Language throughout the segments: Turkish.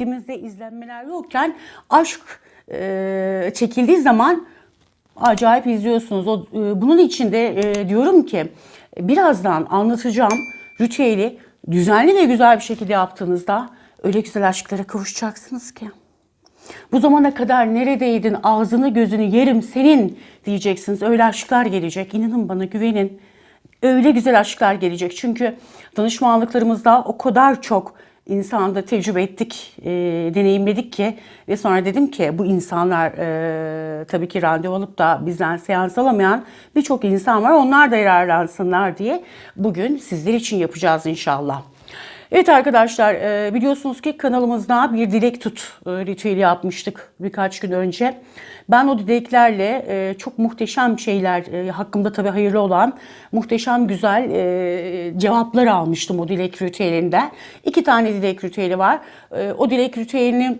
Elimizde izlenmeler yokken aşk e, çekildiği zaman acayip izliyorsunuz. O, e, bunun için de e, diyorum ki birazdan anlatacağım ritüeli düzenli ve güzel bir şekilde yaptığınızda öyle güzel aşklara kavuşacaksınız ki. Bu zamana kadar neredeydin ağzını gözünü yerim senin diyeceksiniz. Öyle aşklar gelecek. İnanın bana güvenin. Öyle güzel aşklar gelecek. Çünkü danışmanlıklarımızda o kadar çok insanda tecrübe ettik, e, deneyimledik ki ve sonra dedim ki bu insanlar e, tabii ki randevu alıp da bizden seans alamayan birçok insan var. Onlar da yararlansınlar diye bugün sizler için yapacağız inşallah. Evet arkadaşlar e, biliyorsunuz ki kanalımızda bir dilek tut e, ritüeli yapmıştık birkaç gün önce. Ben o dileklerle e, çok muhteşem şeyler hakkımda tabii hayırlı olan muhteşem güzel cevaplar almıştım o dilek ritüelinden. İki tane dilek ritüeli var. O dilek ritüelini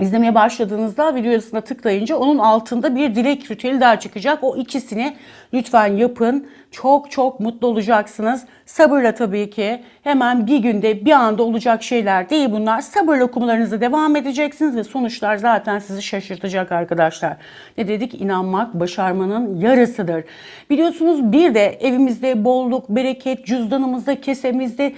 İzlemeye başladığınızda videosuna tıklayınca onun altında bir dilek ritüeli daha çıkacak. O ikisini lütfen yapın. Çok çok mutlu olacaksınız. Sabırla tabii ki. Hemen bir günde bir anda olacak şeyler değil bunlar. Sabırla okumalarınıza devam edeceksiniz ve sonuçlar zaten sizi şaşırtacak arkadaşlar. Ne dedik? İnanmak başarmanın yarısıdır. Biliyorsunuz bir de evimizde bolluk, bereket, cüzdanımızda, kesemizde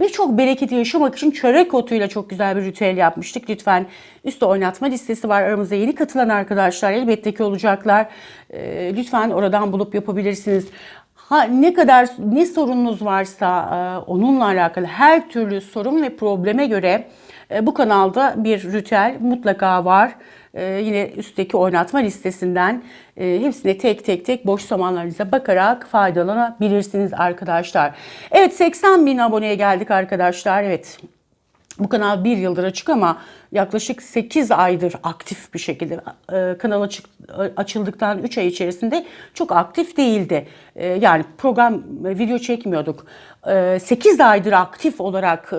birçok bereketi yaşamak için çörek otuyla çok güzel bir ritüel yapmıştık. Lütfen üstte oynatma listesi var aramızda yeni katılan arkadaşlar elbette ki olacaklar. E, lütfen oradan bulup yapabilirsiniz. Ha, ne kadar ne sorununuz varsa e, onunla alakalı her türlü sorun ve probleme göre e, bu kanalda bir ritüel mutlaka var. E, yine üstteki oynatma listesinden hepsine tek tek tek boş zamanlarınıza bakarak faydalanabilirsiniz arkadaşlar. Evet 80 bin aboneye geldik arkadaşlar. Evet bu kanal bir yıldır açık ama yaklaşık 8 aydır aktif bir şekilde e, kanal açık, açıldıktan 3 ay içerisinde çok aktif değildi. E, yani program e, video çekmiyorduk. E, 8 aydır aktif olarak e,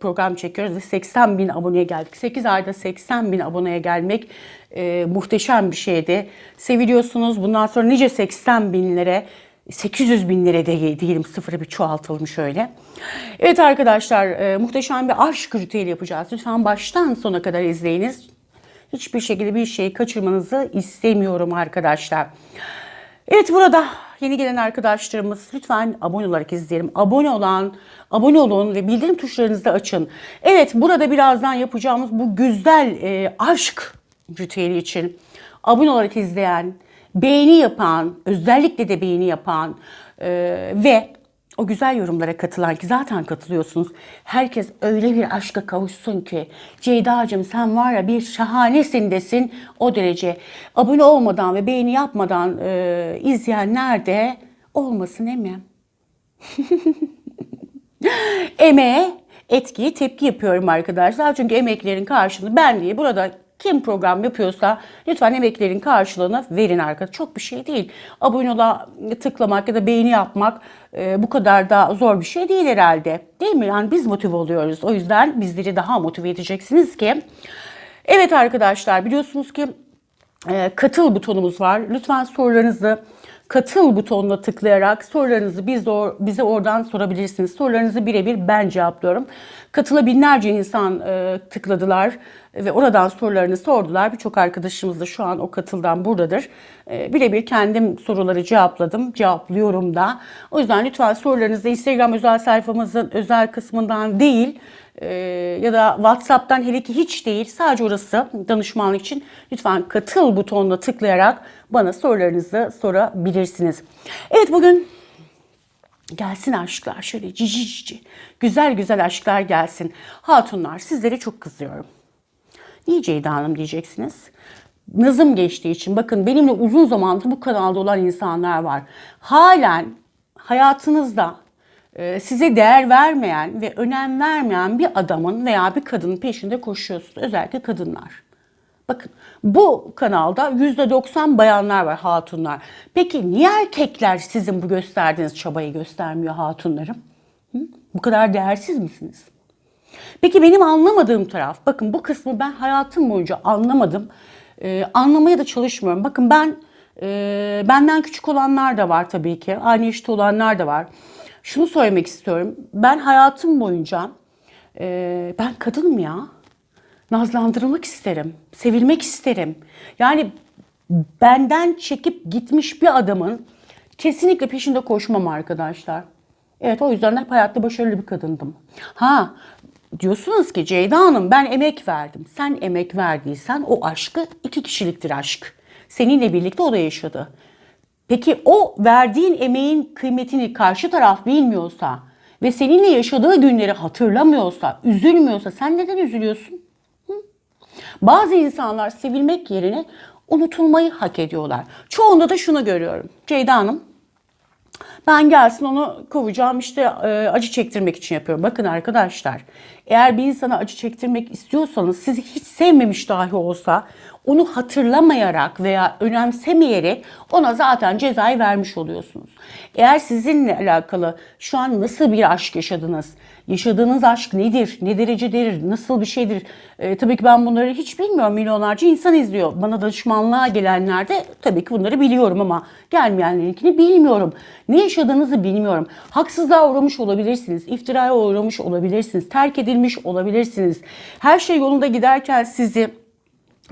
program çekiyoruz ve 80 bin aboneye geldik. 8 ayda 80 bin aboneye gelmek e, muhteşem bir şeydi. Seviliyorsunuz. Bundan sonra nice 80 binlere 800 bin lira de diyelim sıfırı bir çoğaltalım şöyle. Evet arkadaşlar e, muhteşem bir aşk ritüeli yapacağız. Lütfen baştan sona kadar izleyiniz. Hiçbir şekilde bir şeyi kaçırmanızı istemiyorum arkadaşlar. Evet burada yeni gelen arkadaşlarımız lütfen abone olarak izleyelim. Abone olan, abone olun ve bildirim tuşlarınızı da açın. Evet burada birazdan yapacağımız bu güzel e, aşk ritüeli için abone olarak izleyen, beğeni yapan, özellikle de beğeni yapan e, ve o güzel yorumlara katılan ki zaten katılıyorsunuz. Herkes öyle bir aşka kavuşsun ki Ceyda'cığım sen var ya bir şahanesin desin o derece. Abone olmadan ve beğeni yapmadan e, izleyenler de olmasın emi. Emeğe etkiyi tepki yapıyorum arkadaşlar. Çünkü emeklerin karşılığı ben değil. Burada kim program yapıyorsa lütfen emeklerin karşılığını verin arkadaşlar. Çok bir şey değil. Abone ola tıklamak ya da beğeni yapmak e, bu kadar da zor bir şey değil herhalde. Değil mi? Yani biz motive oluyoruz. O yüzden bizleri daha motive edeceksiniz ki. Evet arkadaşlar biliyorsunuz ki e, katıl butonumuz var. Lütfen sorularınızı katıl butonuna tıklayarak sorularınızı biz or bize oradan sorabilirsiniz. Sorularınızı birebir ben cevaplıyorum. Katıla binlerce insan e, tıkladılar ve oradan sorularını sordular. Birçok arkadaşımız da şu an o katıldan buradadır. E, birebir kendim soruları cevapladım, cevaplıyorum da. O yüzden lütfen sorularınızı Instagram özel sayfamızın özel kısmından değil e, ya da WhatsApp'tan hele ki hiç değil sadece orası danışmanlık için lütfen katıl butonuna tıklayarak bana sorularınızı sorabilirsiniz. Evet bugün Gelsin aşklar şöyle cici cici. Güzel güzel aşklar gelsin. Hatunlar sizlere çok kızıyorum. Niye Ceyda Hanım diyeceksiniz. Nazım geçtiği için bakın benimle uzun zamandır bu kanalda olan insanlar var. Halen hayatınızda size değer vermeyen ve önem vermeyen bir adamın veya bir kadının peşinde koşuyorsunuz. Özellikle kadınlar. Bakın bu kanalda %90 bayanlar var hatunlar. Peki niye erkekler sizin bu gösterdiğiniz çabayı göstermiyor hatunlarım? Hı? Bu kadar değersiz misiniz? Peki benim anlamadığım taraf, bakın bu kısmı ben hayatım boyunca anlamadım. Ee, anlamaya da çalışmıyorum. Bakın ben, e, benden küçük olanlar da var tabii ki. Aynı yaşta olanlar da var. Şunu söylemek istiyorum. Ben hayatım boyunca, e, ben kadınım ya. nazlandırılmak isterim. Sevilmek isterim. Yani benden çekip gitmiş bir adamın kesinlikle peşinde koşmam arkadaşlar. Evet o yüzden hep hayatta başarılı bir kadındım. Ha diyorsunuz ki Ceyda Hanım ben emek verdim. Sen emek verdiysen o aşkı iki kişiliktir aşk. Seninle birlikte o da yaşadı. Peki o verdiğin emeğin kıymetini karşı taraf bilmiyorsa ve seninle yaşadığı günleri hatırlamıyorsa, üzülmüyorsa sen neden üzülüyorsun? Bazı insanlar sevilmek yerine unutulmayı hak ediyorlar. Çoğunda da şunu görüyorum. Ceyda Hanım ben gelsin onu kovacağım işte e, acı çektirmek için yapıyorum. Bakın arkadaşlar eğer bir insana acı çektirmek istiyorsanız sizi hiç sevmemiş dahi olsa onu hatırlamayarak veya önemsemeyerek ona zaten cezayı vermiş oluyorsunuz. Eğer sizinle alakalı şu an nasıl bir aşk yaşadınız? Yaşadığınız aşk nedir? Ne derecedir? Nasıl bir şeydir? E, tabii ki ben bunları hiç bilmiyorum. Milyonlarca insan izliyor. Bana danışmanlığa gelenler de tabii ki bunları biliyorum ama gelmeyenlerinkini bilmiyorum. Ne yaşadığınızı bilmiyorum. Haksızlığa uğramış olabilirsiniz. iftiraya uğramış olabilirsiniz. Terk edilmiş olabilirsiniz. Her şey yolunda giderken sizi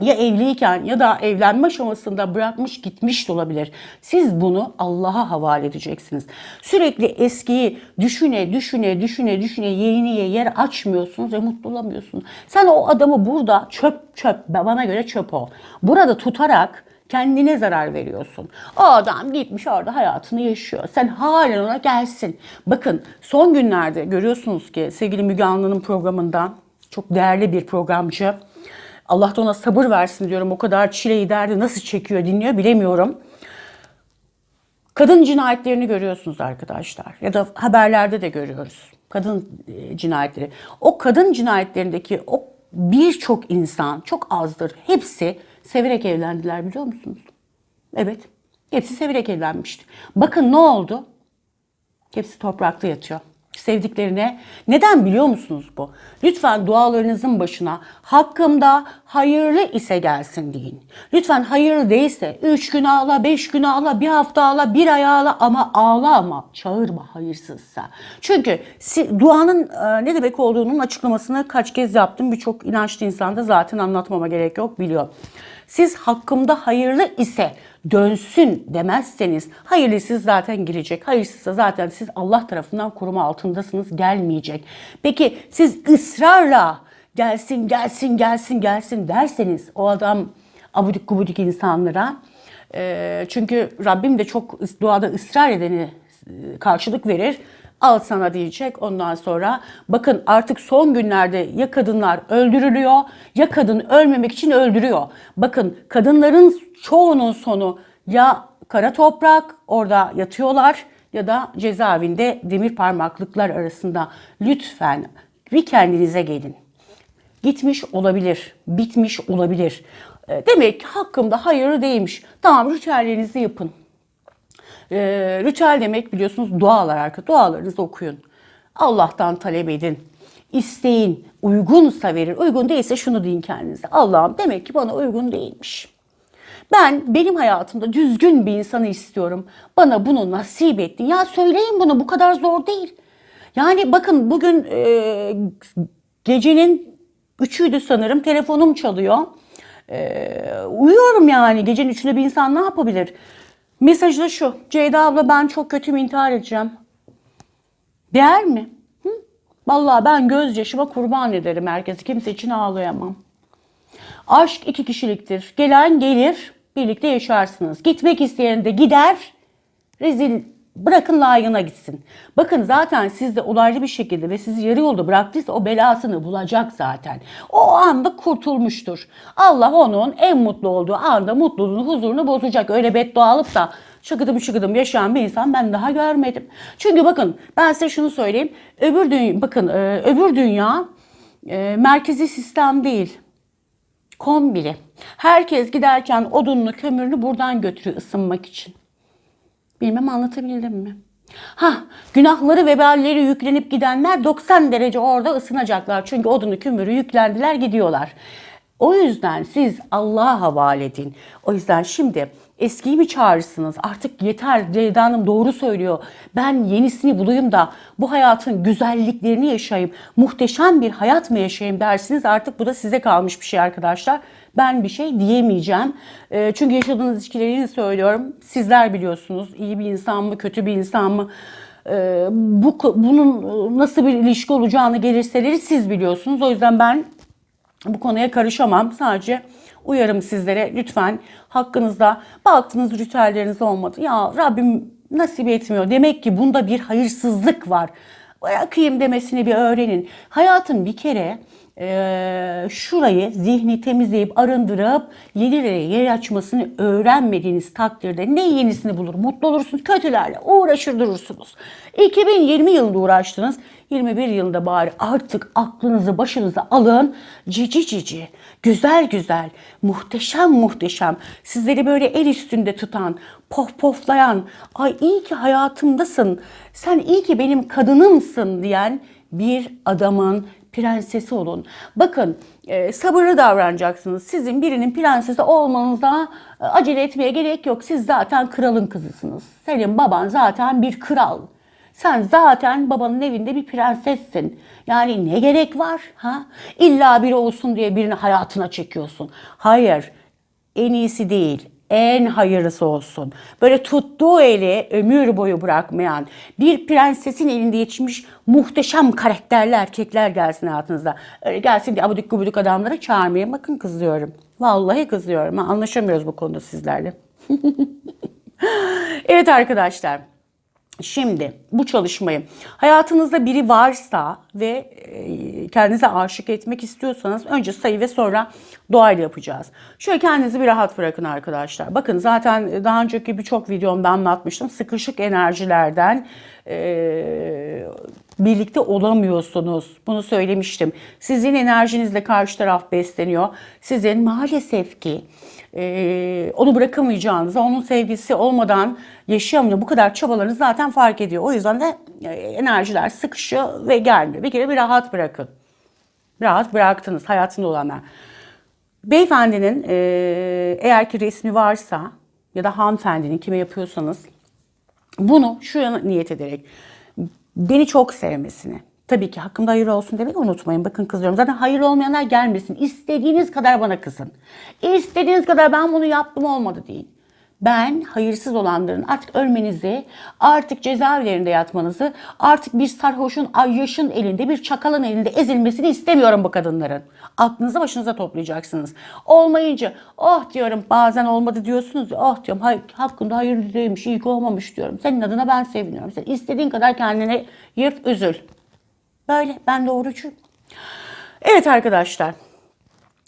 ya evliyken ya da evlenme aşamasında bırakmış gitmiş de olabilir. Siz bunu Allah'a havale edeceksiniz. Sürekli eskiyi düşüne düşüne düşüne düşüne yeniye yer açmıyorsunuz ve mutlu olamıyorsunuz. Sen o adamı burada çöp çöp bana göre çöp o. Burada tutarak kendine zarar veriyorsun. O adam gitmiş orada hayatını yaşıyor. Sen halen ona gelsin. Bakın son günlerde görüyorsunuz ki sevgili Müge Anlı'nın programında çok değerli bir programcı. Allah da ona sabır versin diyorum. O kadar çileyi derdi nasıl çekiyor dinliyor bilemiyorum. Kadın cinayetlerini görüyorsunuz arkadaşlar. Ya da haberlerde de görüyoruz. Kadın e, cinayetleri. O kadın cinayetlerindeki o birçok insan çok azdır. Hepsi severek evlendiler biliyor musunuz? Evet. Hepsi severek evlenmişti. Bakın ne oldu? Hepsi toprakta yatıyor. Sevdiklerine. Neden biliyor musunuz bu? Lütfen dualarınızın başına hakkımda hayırlı ise gelsin deyin. Lütfen hayırlı değilse 3 gün ağla, 5 gün ağla, bir hafta ağla, bir ay ağla ama ağla ama çağırma hayırsızsa. Çünkü duanın e, ne demek olduğunun açıklamasını kaç kez yaptım. Birçok inançlı insan da zaten anlatmama gerek yok biliyor. Siz hakkımda hayırlı ise dönsün demezseniz hayırlısız zaten girecek. Hayırsızsa zaten siz Allah tarafından koruma altındasınız gelmeyecek. Peki siz ısrarla gelsin gelsin gelsin gelsin derseniz o adam abudik gubudik insanlara e, çünkü Rabbim de çok duada ısrar edeni karşılık verir al sana diyecek. Ondan sonra bakın artık son günlerde ya kadınlar öldürülüyor ya kadın ölmemek için öldürüyor. Bakın kadınların çoğunun sonu ya kara toprak orada yatıyorlar ya da cezaevinde demir parmaklıklar arasında. Lütfen bir kendinize gelin. Gitmiş olabilir, bitmiş olabilir. Demek ki hakkımda hayırlı değilmiş. Tamam ritüellerinizi yapın. E, ritüel demek biliyorsunuz dualar arka. Dualarınızı okuyun. Allah'tan talep edin. İsteyin. Uygunsa verir. Uygun değilse şunu deyin kendinize. Allah'ım demek ki bana uygun değilmiş. Ben benim hayatımda düzgün bir insanı istiyorum. Bana bunu nasip ettin. Ya söyleyin bunu bu kadar zor değil. Yani bakın bugün e, gecenin üçüydü sanırım telefonum çalıyor. E, uyuyorum yani gecenin üçünde bir insan ne yapabilir? Mesajı da şu. Ceyda abla ben çok kötü intihar edeceğim. Değer mi? Hı? Vallahi ben gözyaşıma kurban ederim herkesi. Kimse için ağlayamam. Aşk iki kişiliktir. Gelen gelir, birlikte yaşarsınız. Gitmek isteyen de gider, rezil bırakın layığına gitsin. Bakın zaten siz de olaylı bir şekilde ve sizi yarı yolda bıraktıysa o belasını bulacak zaten. O anda kurtulmuştur. Allah onun en mutlu olduğu anda mutluluğunu, huzurunu bozacak. Öyle beddua alıp da çıkıdım çıkıdım yaşayan bir insan ben daha görmedim. Çünkü bakın ben size şunu söyleyeyim. Öbür dünya, bakın e, öbür dünya e, merkezi sistem değil kombili. Herkes giderken odununu, kömürünü buradan götürüyor ısınmak için. Bilmem anlatabildim mi? Ha, günahları ve veballeri yüklenip gidenler 90 derece orada ısınacaklar. Çünkü odunu, kömürü yüklendiler, gidiyorlar. O yüzden siz Allah'a havale edin. O yüzden şimdi Eskiyi mi çağırırsınız? Artık yeter Ceyda Hanım doğru söylüyor. Ben yenisini bulayım da bu hayatın güzelliklerini yaşayayım. Muhteşem bir hayat mı yaşayayım dersiniz. Artık bu da size kalmış bir şey arkadaşlar. Ben bir şey diyemeyeceğim. E, çünkü yaşadığınız ilişkileri söylüyorum. Sizler biliyorsunuz. iyi bir insan mı, kötü bir insan mı? E, bu bunun nasıl bir ilişki olacağını gelirseleri siz biliyorsunuz. O yüzden ben bu konuya karışamam. Sadece uyarım sizlere lütfen hakkınızda baktınız ritüelleriniz olmadı. Ya Rabbim nasip etmiyor. Demek ki bunda bir hayırsızlık var. Bırakayım demesini bir öğrenin. Hayatın bir kere e, şurayı zihni temizleyip arındırıp yenilere yer açmasını öğrenmediğiniz takdirde ne yenisini bulur? Mutlu olursunuz kötülerle uğraşır durursunuz. 2020 yılında uğraştınız. 21 yılında bari artık aklınızı başınıza alın. Cici cici güzel güzel muhteşem muhteşem sizleri böyle el üstünde tutan pof poflayan ay iyi ki hayatımdasın sen iyi ki benim kadınımsın diyen bir adamın prensesi olun. Bakın e, sabırlı davranacaksınız. Sizin birinin prensesi olmanıza e, acele etmeye gerek yok. Siz zaten kralın kızısınız. Senin baban zaten bir kral. Sen zaten babanın evinde bir prensessin. Yani ne gerek var? Ha? İlla biri olsun diye birini hayatına çekiyorsun. Hayır. En iyisi değil en hayırlısı olsun. Böyle tuttuğu eli ömür boyu bırakmayan bir prensesin elinde yetişmiş muhteşem karakterli erkekler gelsin hayatınızda. Öyle gelsin diye abudik gubuduk adamları çağırmayın. Bakın kızıyorum. Vallahi kızıyorum. Anlaşamıyoruz bu konuda sizlerle. evet arkadaşlar. Şimdi bu çalışmayı hayatınızda biri varsa ve e, kendinize aşık etmek istiyorsanız önce sayı ve sonra doğayla yapacağız. Şöyle kendinizi bir rahat bırakın arkadaşlar. Bakın zaten daha önceki birçok videomda anlatmıştım. Sıkışık enerjilerden e, birlikte olamıyorsunuz. Bunu söylemiştim. Sizin enerjinizle karşı taraf besleniyor. Sizin maalesef ki e, onu bırakamayacağınızı, onun sevgisi olmadan yaşayamıyor. Bu kadar çabalarınız zaten fark ediyor. O yüzden de e, enerjiler sıkışıyor ve gelmiyor. Bir kere bir rahat bırakın. Rahat bıraktınız hayatında olanlar. Beyefendinin e, eğer ki resmi varsa ya da hanımefendinin kime yapıyorsanız bunu şu niyet ederek beni çok sevmesini, tabii ki hakkımda hayır olsun demeyi unutmayın. Bakın kızıyorum. Zaten hayır olmayanlar gelmesin. İstediğiniz kadar bana kızın. İstediğiniz kadar ben bunu yaptım olmadı deyin. Ben hayırsız olanların artık ölmenizi, artık cezaevlerinde yatmanızı, artık bir sarhoşun, ayyaşın elinde, bir çakalın elinde ezilmesini istemiyorum bu kadınların. Aklınızı başınıza toplayacaksınız. Olmayınca oh diyorum bazen olmadı diyorsunuz ya oh diyorum hay, hakkında hayır değilmiş, iyi ki olmamış diyorum. Senin adına ben seviniyorum. Sen istediğin kadar kendine yırt üzül. Böyle ben doğrucuyum. Evet arkadaşlar.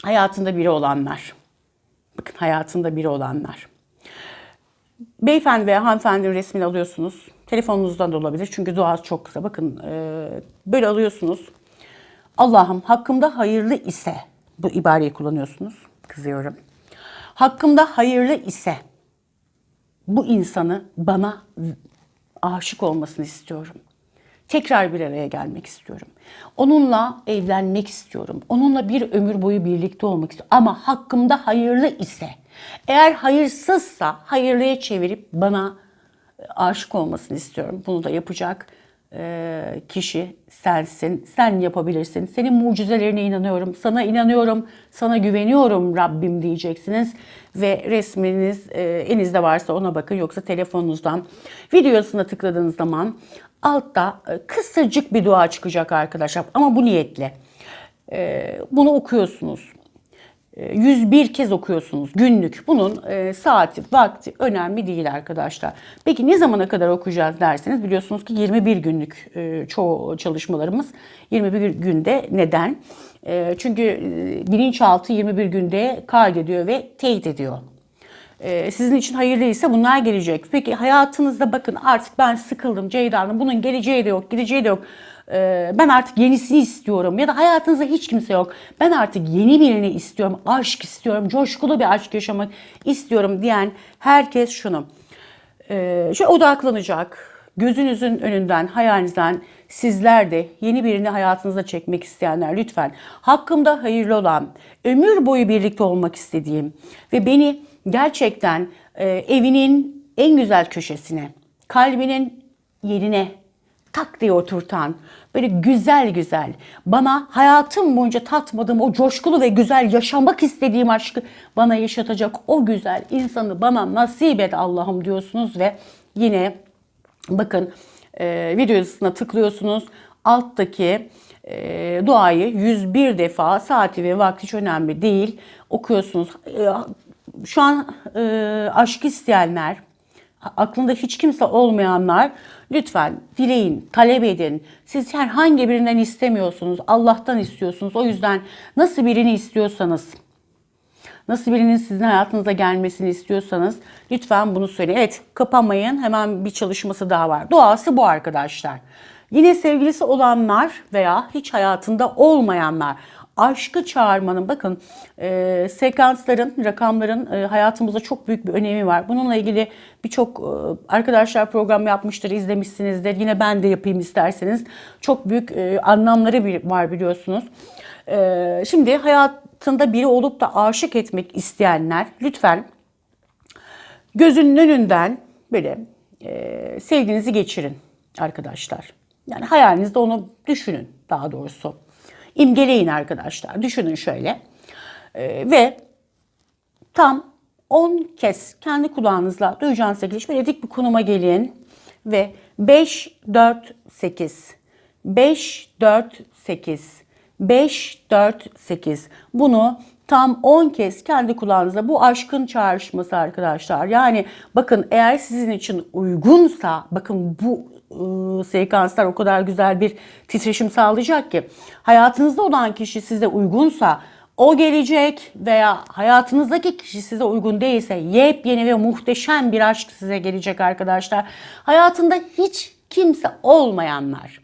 Hayatında biri olanlar. Bakın hayatında biri olanlar. Beyefendi veya hanımefendinin resmini alıyorsunuz. Telefonunuzdan da olabilir çünkü duası çok kısa. Bakın böyle alıyorsunuz. Allah'ım hakkımda hayırlı ise bu ibareyi kullanıyorsunuz. Kızıyorum. Hakkımda hayırlı ise bu insanı bana aşık olmasını istiyorum. Tekrar bir araya gelmek istiyorum. Onunla evlenmek istiyorum. Onunla bir ömür boyu birlikte olmak istiyorum. Ama hakkımda hayırlı ise, eğer hayırsızsa hayırlıya çevirip bana e, aşık olmasını istiyorum. Bunu da yapacak e, kişi sensin. Sen yapabilirsin. Senin mucizelerine inanıyorum. Sana inanıyorum. Sana güveniyorum Rabbim diyeceksiniz. Ve resminiz e, elinizde varsa ona bakın. Yoksa telefonunuzdan videosuna tıkladığınız zaman altta kısacık bir dua çıkacak arkadaşlar. Ama bu niyetle. Bunu okuyorsunuz. 101 kez okuyorsunuz günlük. Bunun e, saati, vakti önemli değil arkadaşlar. Peki ne zamana kadar okuyacağız derseniz biliyorsunuz ki 21 günlük e, çoğu çalışmalarımız 21 günde. Neden? E, çünkü bilinçaltı 21 günde kaydediyor ve teyit ediyor. Sizin için hayırlıysa bunlar gelecek. Peki hayatınızda bakın artık ben sıkıldım Ceyda'nın bunun geleceği de yok, gideceği de yok ee, ben artık yenisini istiyorum ya da hayatınızda hiç kimse yok. Ben artık yeni birini istiyorum, aşk istiyorum, coşkulu bir aşk yaşamak istiyorum diyen herkes şunu. Ee, şöyle odaklanacak, gözünüzün önünden, hayalinizden sizler de yeni birini hayatınıza çekmek isteyenler lütfen hakkımda hayırlı olan, ömür boyu birlikte olmak istediğim ve beni gerçekten e, evinin en güzel köşesine, kalbinin yerine tak diye oturtan, böyle güzel güzel, bana hayatım boyunca tatmadığım o coşkulu ve güzel yaşamak istediğim aşkı bana yaşatacak o güzel insanı bana nasip et Allah'ım diyorsunuz ve yine bakın e, video yazısına tıklıyorsunuz. Alttaki e, duayı 101 defa saati ve vakti hiç önemli değil okuyorsunuz. E, şu an e, aşk isteyenler, aklında hiç kimse olmayanlar lütfen dileyin, talep edin. Siz herhangi birinden istemiyorsunuz, Allah'tan istiyorsunuz. O yüzden nasıl birini istiyorsanız, nasıl birinin sizin hayatınıza gelmesini istiyorsanız lütfen bunu söyleyin. Evet kapamayın hemen bir çalışması daha var. Duası bu arkadaşlar. Yine sevgilisi olanlar veya hiç hayatında olmayanlar aşkı çağırmanın bakın e, sekansların, rakamların e, hayatımızda çok büyük bir önemi var. Bununla ilgili birçok e, arkadaşlar program yapmıştır, izlemişsinizdir. Yine ben de yapayım isterseniz. Çok büyük e, anlamları var biliyorsunuz. E, şimdi hayatında biri olup da aşık etmek isteyenler lütfen gözünün önünden böyle e, sevginizi geçirin arkadaşlar. Yani hayalinizde onu düşünün daha doğrusu. İmgeleyin arkadaşlar. Düşünün şöyle. E, ve tam 10 kez kendi kulağınızla duyacağınız şekilde böyle dik bir konuma gelin ve 5 4 8 5 4 8 5 4 8 bunu tam 10 kez kendi kulağınızla bu aşkın çağrışması arkadaşlar. Yani bakın eğer sizin için uygunsa bakın bu ıı, sekanslar o kadar güzel bir titreşim sağlayacak ki hayatınızda olan kişi size uygunsa o gelecek veya hayatınızdaki kişi size uygun değilse yepyeni ve muhteşem bir aşk size gelecek arkadaşlar. Hayatında hiç kimse olmayanlar.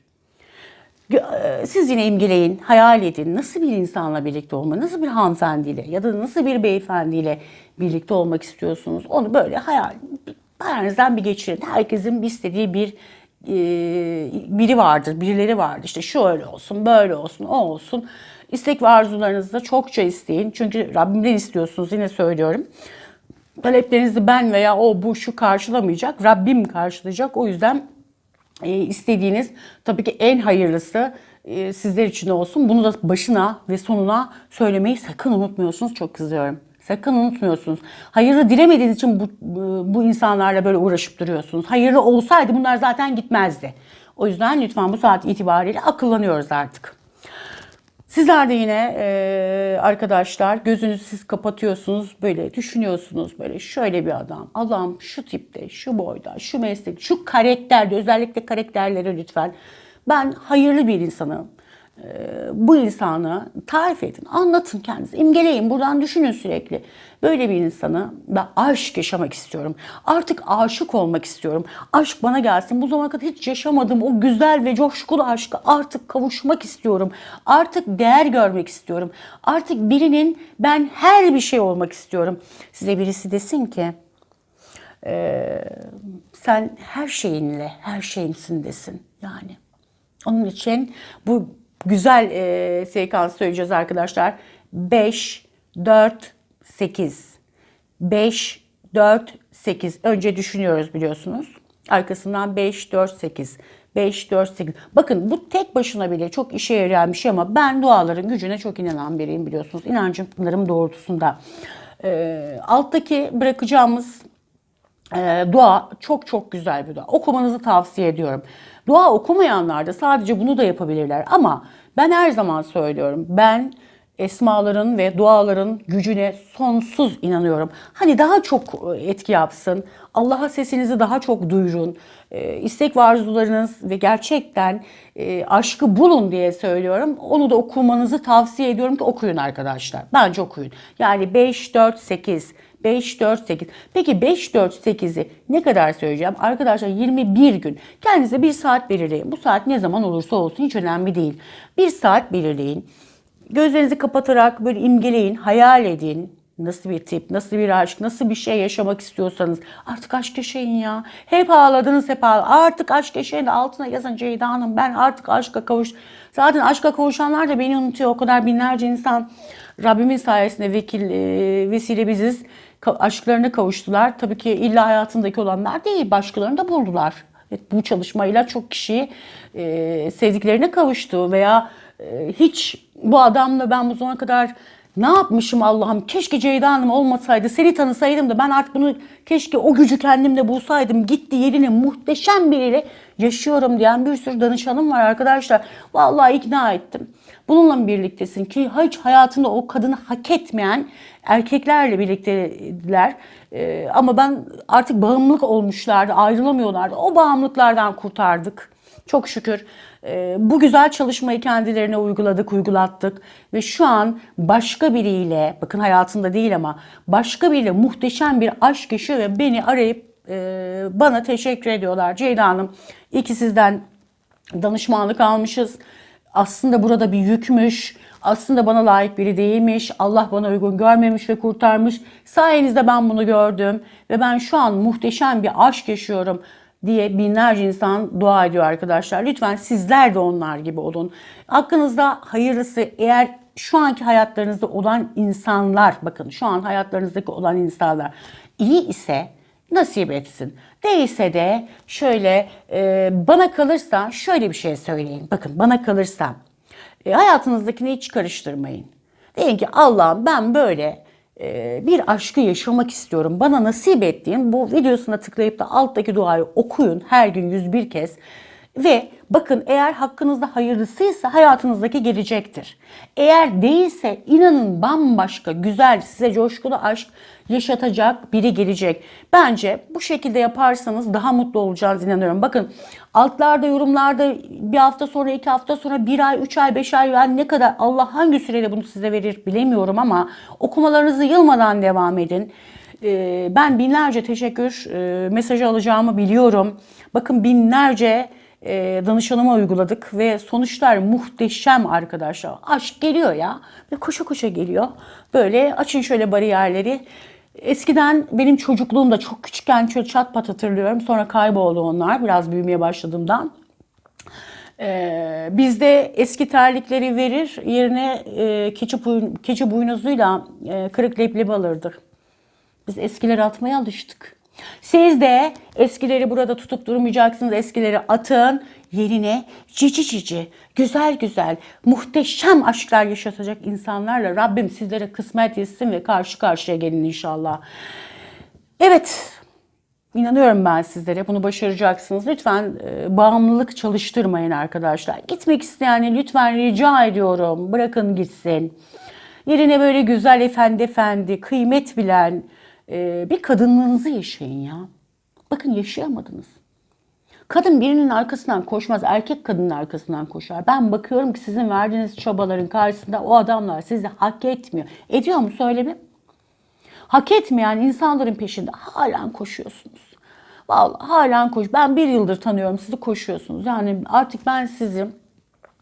E, Siz yine imgeleyin, hayal edin. Nasıl bir insanla birlikte olma, nasıl bir hanımefendiyle ya da nasıl bir beyefendiyle birlikte olmak istiyorsunuz? Onu böyle hayal, hayalinizden bir geçirin. Herkesin bir istediği bir e, biri vardır, birileri vardır. İşte şu öyle olsun, böyle olsun, o olsun. İstek ve arzularınızı da çokça isteyin. Çünkü Rabbimden istiyorsunuz yine söylüyorum. Taleplerinizi ben veya o bu şu karşılamayacak. Rabbim karşılayacak. O yüzden e, istediğiniz tabii ki en hayırlısı e, sizler için olsun. Bunu da başına ve sonuna söylemeyi sakın unutmuyorsunuz. Çok kızıyorum. Sakın unutmuyorsunuz. Hayırlı dilemediğiniz için bu, bu, bu insanlarla böyle uğraşıp duruyorsunuz. Hayırlı olsaydı bunlar zaten gitmezdi. O yüzden lütfen bu saat itibariyle akıllanıyoruz artık. Sizler de yine e, arkadaşlar gözünüzü siz kapatıyorsunuz böyle düşünüyorsunuz böyle şöyle bir adam Allah'ım şu tipte şu boyda şu meslek şu karakterde özellikle karakterlere lütfen ben hayırlı bir insanım E, bu insanı tarif edin anlatın kendinize imgeleyin buradan düşünün sürekli. Böyle bir insanı ben aşk yaşamak istiyorum. Artık aşık olmak istiyorum. Aşk bana gelsin. Bu zamana kadar hiç yaşamadığım o güzel ve coşkulu aşka artık kavuşmak istiyorum. Artık değer görmek istiyorum. Artık birinin ben her bir şey olmak istiyorum. Size birisi desin ki "Ee, sen her şeyinle her şeyimsin desin. Yani onun için bu güzel e, sekans söyleyeceğiz arkadaşlar. 5, 4, 8. 5, 4, 8. Önce düşünüyoruz biliyorsunuz. Arkasından 5, 4, 8. 5, 4, 8. Bakın bu tek başına bile çok işe yarayan bir şey ama ben duaların gücüne çok inanan biriyim biliyorsunuz. İnancımlarım doğrultusunda. E, alttaki bırakacağımız e, dua çok çok güzel bir dua. Okumanızı tavsiye ediyorum. Dua okumayanlar da sadece bunu da yapabilirler ama ben her zaman söylüyorum. Ben esmaların ve duaların gücüne sonsuz inanıyorum. Hani daha çok e, etki yapsın. Allah'a sesinizi daha çok duyurun. E, istek ve arzularınız ve gerçekten e, aşkı bulun diye söylüyorum. Onu da okumanızı tavsiye ediyorum ki okuyun arkadaşlar. Bence okuyun. Yani 5, 4, 8 5, 4, 8. Peki 5, 4, 8'i ne kadar söyleyeceğim? Arkadaşlar 21 gün. Kendinize bir saat belirleyin. Bu saat ne zaman olursa olsun hiç önemli değil. Bir saat belirleyin. Gözlerinizi kapatarak böyle imgeleyin, hayal edin. Nasıl bir tip, nasıl bir aşk, nasıl bir şey yaşamak istiyorsanız artık aşk yaşayın ya. Hep ağladınız hep ağladınız. Artık aşk yaşayın da altına yazın Ceyda Hanım ben artık aşka kavuş. Zaten aşka kavuşanlar da beni unutuyor. O kadar binlerce insan Rabbimin sayesinde vekil, e, vesile biziz. Aşklarına kavuştular. Tabii ki illa hayatındaki olanlar değil, başkalarını da buldular. Bu çalışmayla çok kişi e, sevdiklerine kavuştu veya e, hiç bu adamla ben bu zamana kadar ne yapmışım Allah'ım keşke Ceyda Hanım olmasaydı seni tanısaydım da ben artık bunu keşke o gücü kendimde bulsaydım gitti yerine muhteşem biriyle yaşıyorum diyen bir sürü danışanım var arkadaşlar. Vallahi ikna ettim. Bununla birliktesin ki hiç hayatında o kadını hak etmeyen erkeklerle birliktediler. Ee, ama ben artık bağımlılık olmuşlardı, ayrılamıyorlardı. O bağımlılıklardan kurtardık. Çok şükür e, bu güzel çalışmayı kendilerine uyguladık, uygulattık ve şu an başka biriyle, bakın hayatında değil ama başka biriyle muhteşem bir aşk yaşıyor ve beni arayıp e, bana teşekkür ediyorlar. Ceyda Hanım, iyi ki sizden danışmanlık almışız. Aslında burada bir yükmüş. Aslında bana layık biri değilmiş. Allah bana uygun görmemiş ve kurtarmış. Sayenizde ben bunu gördüm ve ben şu an muhteşem bir aşk yaşıyorum diye binlerce insan dua ediyor arkadaşlar. Lütfen sizler de onlar gibi olun. Hakkınızda hayırlısı eğer şu anki hayatlarınızda olan insanlar bakın şu an hayatlarınızdaki olan insanlar iyi ise nasip etsin. Değilse de şöyle e, bana kalırsa şöyle bir şey söyleyeyim. Bakın bana kalırsa e, hayatınızdakini hiç karıştırmayın. Deyin ki Allah'ım ben böyle e, bir aşkı yaşamak istiyorum. Bana nasip ettiğin bu videosuna tıklayıp da alttaki duayı okuyun her gün 101 kez. Ve bakın eğer hakkınızda hayırlısıysa hayatınızdaki gelecektir. Eğer değilse inanın bambaşka, güzel, size coşkulu aşk yaşatacak biri gelecek. Bence bu şekilde yaparsanız daha mutlu olacağınız inanıyorum. Bakın altlarda yorumlarda bir hafta sonra, iki hafta sonra, bir ay, üç ay, beş ay yani ne kadar Allah hangi sürede bunu size verir bilemiyorum ama okumalarınızı yılmadan devam edin. Ee, Ben binlerce teşekkür e, mesajı alacağımı biliyorum. Bakın binlerce e, danışanıma uyguladık ve sonuçlar muhteşem arkadaşlar. Aşk geliyor ya. Ve koşa koşa geliyor. Böyle açın şöyle bariyerleri. Eskiden benim çocukluğumda çok küçükken şöyle çat pat hatırlıyorum. Sonra kayboldu onlar biraz büyümeye başladığımdan. Ee, bizde eski terlikleri verir yerine e, keçi, boyun, keçi boynuzuyla e, kırık leblebi alırdık. Biz eskileri atmaya alıştık. Siz de eskileri burada tutup durmayacaksınız. Eskileri atın. Yerine cici cici, güzel güzel, muhteşem aşklar yaşatacak insanlarla Rabbim sizlere kısmet etsin ve karşı karşıya gelin inşallah. Evet, İnanıyorum ben sizlere bunu başaracaksınız. Lütfen e, bağımlılık çalıştırmayın arkadaşlar. Gitmek isteyeni lütfen rica ediyorum bırakın gitsin. Yerine böyle güzel efendi efendi, kıymet bilen e, bir kadınlığınızı yaşayın ya. Bakın yaşayamadınız. Kadın birinin arkasından koşmaz, erkek kadının arkasından koşar. Ben bakıyorum ki sizin verdiğiniz çabaların karşısında o adamlar sizi hak etmiyor. Ediyor mu söyle bir? hak etmeyen insanların peşinde halen koşuyorsunuz. Vallahi halen koş. Ben bir yıldır tanıyorum sizi koşuyorsunuz. Yani artık ben sizi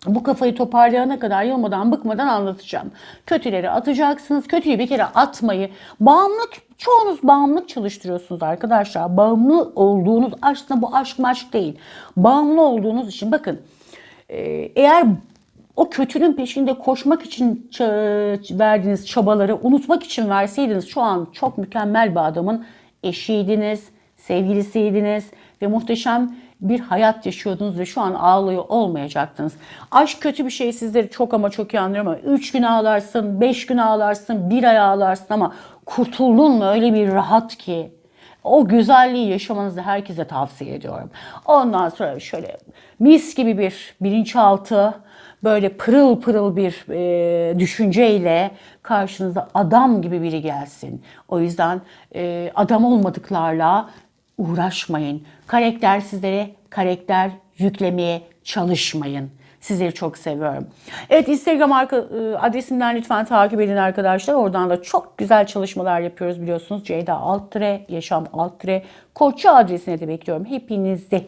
bu kafayı toparlayana kadar yılmadan bıkmadan anlatacağım. Kötüleri atacaksınız. Kötüyü bir kere atmayı. Bağımlılık çoğunuz bağımlılık çalıştırıyorsunuz arkadaşlar. Bağımlı olduğunuz aslında bu aşk maşk değil. Bağımlı olduğunuz için bakın e, eğer o kötünün peşinde koşmak için verdiğiniz çabaları unutmak için verseydiniz şu an çok mükemmel bir adamın eşiydiniz, sevgilisiydiniz ve muhteşem bir hayat yaşıyordunuz ve şu an ağlıyor olmayacaktınız. Aşk kötü bir şey sizleri çok ama çok iyi anlıyorum ama 3 gün ağlarsın, 5 gün ağlarsın, 1 ay ağlarsın ama kurtuldun mu öyle bir rahat ki o güzelliği yaşamanızı herkese tavsiye ediyorum. Ondan sonra şöyle mis gibi bir bilinçaltı, böyle pırıl pırıl bir e, düşünceyle karşınıza adam gibi biri gelsin. O yüzden e, adam olmadıklarla uğraşmayın. Karakter sizlere karakter yüklemeye çalışmayın. Sizleri çok seviyorum. Evet Instagram e, adresimden lütfen takip edin arkadaşlar. Oradan da çok güzel çalışmalar yapıyoruz biliyorsunuz. Ceyda Altre, Yaşam Altre, Koçu adresine de bekliyorum. Hepinizi.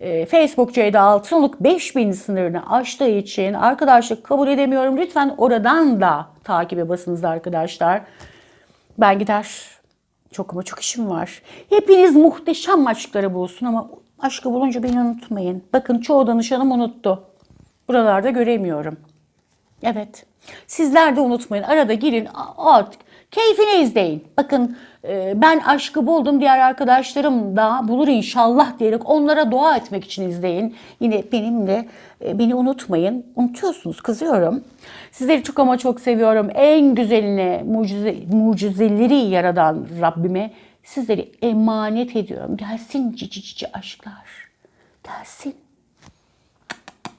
E, Facebook Ceyda Altınoluk 5000 sınırını aştığı için arkadaşlık kabul edemiyorum. Lütfen oradan da takibe basınız arkadaşlar. Ben gider. Çok ama çok işim var. Hepiniz muhteşem aşkları bulsun ama aşkı bulunca beni unutmayın. Bakın çoğu danışanım unuttu. Buralarda göremiyorum. Evet. Sizler de unutmayın. Arada girin. Artık Keyfini izleyin. Bakın e, ben aşkı buldum diğer arkadaşlarım da bulur inşallah diyerek onlara dua etmek için izleyin. Yine benimle e, beni unutmayın. Unutuyorsunuz kızıyorum. Sizleri çok ama çok seviyorum. En güzeline mucize, mucizeleri yaradan Rabbime sizleri emanet ediyorum. Gelsin cici cici aşklar. Gelsin.